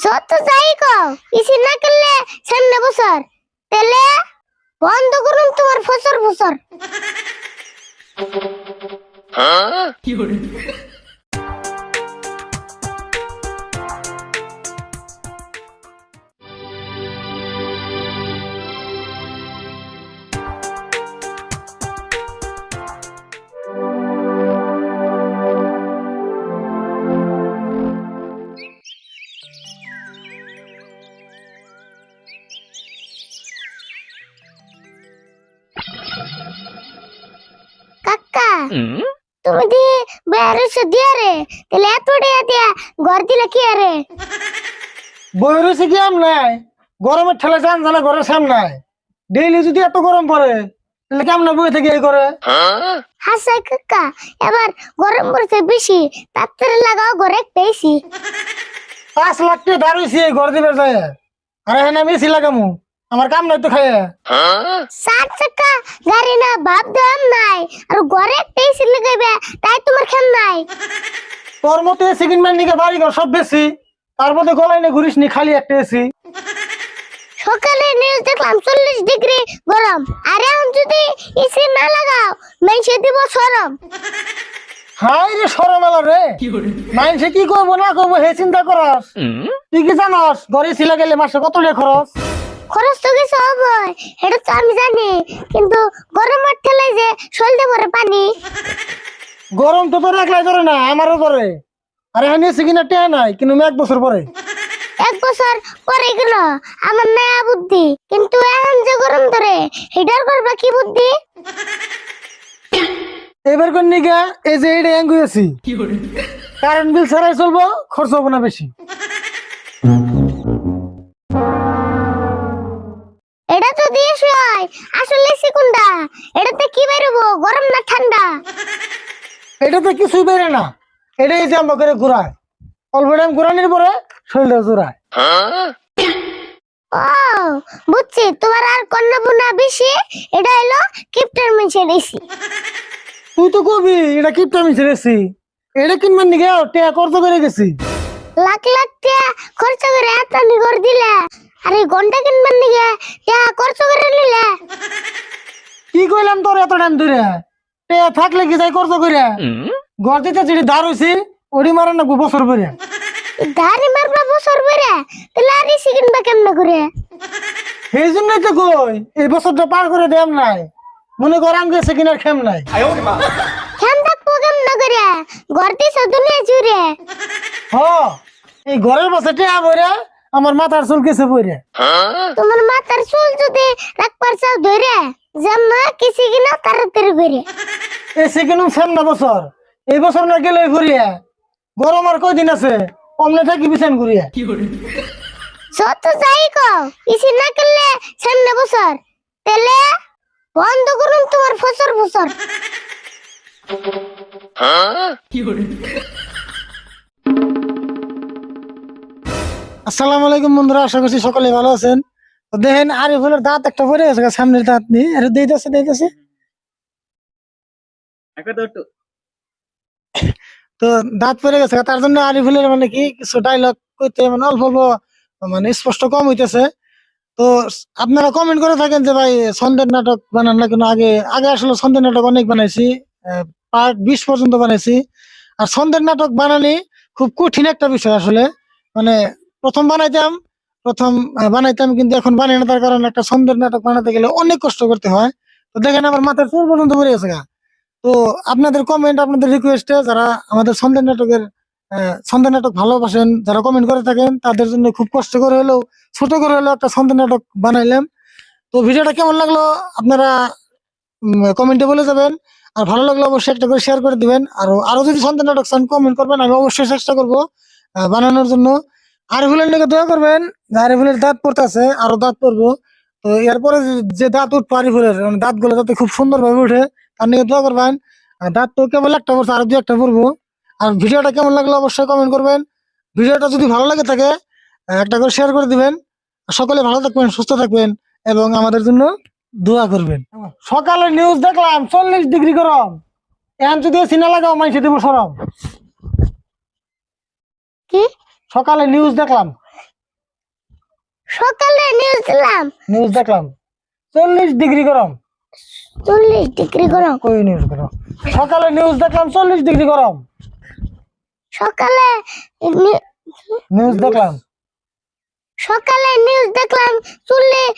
যত চাই কও ইসি না করলে সামনে বছর। তেলে বন্ধ করুন তোমার ফসর ফসর কাকা তুমি দি বেরোছো দিয়া রে তাহলে এত টাকা দিয়া ঘর দিলে কি আরে? বই রয়েছে কি আম নাই গরমের ঠেলে যান জানা ঘরের সামনে ডেইলি যদি এত গরম পড়ে তাহলে কেমন বই থেকে এই করে হাসাই কাকা এবার গরম পড়ছে বেশি তাড়াতাড়ি লাগাও ঘরে পেয়েছি। পাঁচ লাখ টাকা এই ঘর দিবে যায় আরে হ্যাঁ এসি লাগামু। আমার কাম নাই তো খাইয়া। চার চাকা গাড়ি না ভাব দাম নাই। আর ঘরে পেয়েছি লাগাইবে তাই তোমার খেম নাই। তোর মতো এসি কিনবেন নিকে বাড়ি ঘর সব বেশি তার মধ্যে গলায় নিয়ে ঘুরিস নি খালি একটা এসি সকালে নিউজ দেখলাম চল্লিশ ডিগ্রি গরম। আর এখন যদি এসি না লাগাও মেনসে দিব সরম। হাই রে সরমেলা রে। মাইনসে কি করব না করব হে চিন্তা করস। তুই কি জানস ঘরে এসি লাগাইলে মাসে কত টাকা খরচ? খরচ তো কিছু হবে এটা তো আমি জানি কিন্তু গরমের ঠেলায় যে সলতে পরে পানি। গরম তো তোর একলাই ধরে না আমারও ধরে। আরে হ্যাঁ এসি কিনা টেয়া নাই কিন্তু এক বছর পরে। এক বছর পরে গেল আমার নয়া বুদ্ধি কিন্তু এখন যে গরম ধরে হিটার করবা কি বুদ্ধি? এবার কোন নিগা এই যে এটা অ্যাঙ্গু আছি কারেন্ট বিল ছাড়াই চলবো খরচ হব না বেশি এটা তো দিয়ে হয় আসলে সিকুন্ডা এটাতে কি বেরোবো গরম না ঠান্ডা এটাতে কিছুই বেরে না। এটাই যে আমরা করে ঘুরায়। অল্প টাইম ঘুরানির পরে শরীরটা জোড়ায়। ও বুঝছি তোমার আর কন্যা বুনা বেশি? এটা হলো কিপ্টার মেশিন এসি তুই তো কবি এটা কিপটা মিশে রেছি এটা কিনবার নিগে টেয়া খরচ করে গেছি। লাখ লাখ টাকা খরচ করে এত নিগর দিলে? আর ঘণ্টা কিনবার নিগে টাকা খরচ করে নিলে? কি কইলাম তোর এত টাইম ধরে? থাকলে কি যাই খরচ করে ঘর দিতে যেটি ধার হইছি ওডি মারে না বছর পরে ধারি মারবা বছর বেড়ে তাহলে আর এসি কিনবা কেমনে করে সেই জন্যই তো কই এই বছরটা পার করে দেম নাই। মনে কর আমি গেছে কিনার খেম নাই। খেম থাকব কেমনে করে ঘর দিছে দুনিয়া জুড়ে। হ এই ঘরের পাশে টেয়া বইরে আমার মাথার চুল কেছে বইরে। তোমার মাথার চুল যদি রাখবার চাও ধরে জামা কিসি কিনা তাড়াতাড়ি করে এসে কিনুম ফেম না বছর? এই বছর না গেলে ঘুরিয়া। গরম আর কয়দিন আছে? অমনে থাকি বিছান ঘুরিয়া। যত যাই কও ইসি না করলে সামনে বছর। তেলে বন্ধ করুন তোমার ফসর ফসর। আসসালামু আলাইকুম বন্ধুরা আশা করছি সকলে ভালো আছেন। দেখেন আরিফুলের দাঁত একটা পড়ে গেছে সামনের দাঁত নিয়ে। এটা দিতেছে দিতেছে তো দাঁত পড়ে গেছে, তার জন্য আরিফুলের মানে কি, কিছু ডায়লগ কইতে মানে অল্প অল্প মানে স্পষ্ট কম হইতেছে। তো আপনারা কমেন্ট করে থাকেন যে ভাই, ছন্দের নাটক বানান না কেন? আগে আগে আসলে ছন্দের নাটক অনেক বানাইছি পার্ট বিশ পর্যন্ত বানাইছি। আর ছন্দের নাটক বানানি খুব কঠিন একটা বিষয় আসলে। মানে প্রথম বানাইতাম প্রথম বানাইতাম, কিন্তু এখন বানাই না, তার কারণে একটা ছন্দের নাটক বানাতে গেলে অনেক কষ্ট করতে হয়। তো দেখেন আমার মাথার চুল পর্যন্ত পড়ে গেছে গা। তো আপনাদের কমেন্ট আপনাদের রিকোয়েস্টে যারা আমাদের ছন্দের নাটকের ছন্দের নাটক ভালোবাসেন, যারা কমেন্ট করে থাকেন, তাদের জন্য খুব কষ্ট করে হলেও, ছোট করে হলেও একটা ছন্দের নাটক বানাইলাম। তো ভিডিওটা কেমন লাগল? আপনারা কমেন্টে বলে যাবেন। আর ভালো লাগলে অবশ্যই একটা করে শেয়ার করে দিবেন। আর আরও যদি ছন্দের নাটক চান কমেন্ট করবেন, আমি অবশ্যই চেষ্টা করব বানানোর জন্য। আরিফুলের নাকি দোয়া করবেন, যে আরিফুলের দাঁত পড়তেছে আরও দাঁত পড়ব। তো এরপরে যে- দাঁত উঠবো আরিফুলের মানে দাঁতগুলো যাতে খুব সুন্দর ভাবে উঠে তার নিয়ে দোয়া করবেন। আর দাঁত তো কেমন একটা পড়ছে আরও দু একটা পড়ব। আর ভিডিওটা কেমন লাগল অবশ্যই কমেন্ট করবেন। ভিডিওটা যদি ভালো লাগে থাকে একটা করে শেয়ার করে দিবেন। আর সকলে ভালো থাকবেন সুস্থ থাকবেন এবং আমাদের জন্য দোয়া করবেন। সকালে নিউজ দেখলাম চল্লিশ ডিগ্রি গরম। এখন যদি সিনা লাগাও মাইসে দেবো সরম। কি? সকালে নিউজ দেখলাম। সকালে নিউজ দেখলাম। নিউজ দেখলাম। চল্লিশ ডিগ্রি গরম। চল্লিশ ডিগ্রি গরম। কই নিউজ গরম? সকালে নিউজ দেখলাম চল্লিশ ডিগ্রি গরম। সকালে নিউজ দেখলাম। সকালে নিউজ দেখলাম চল্লিশ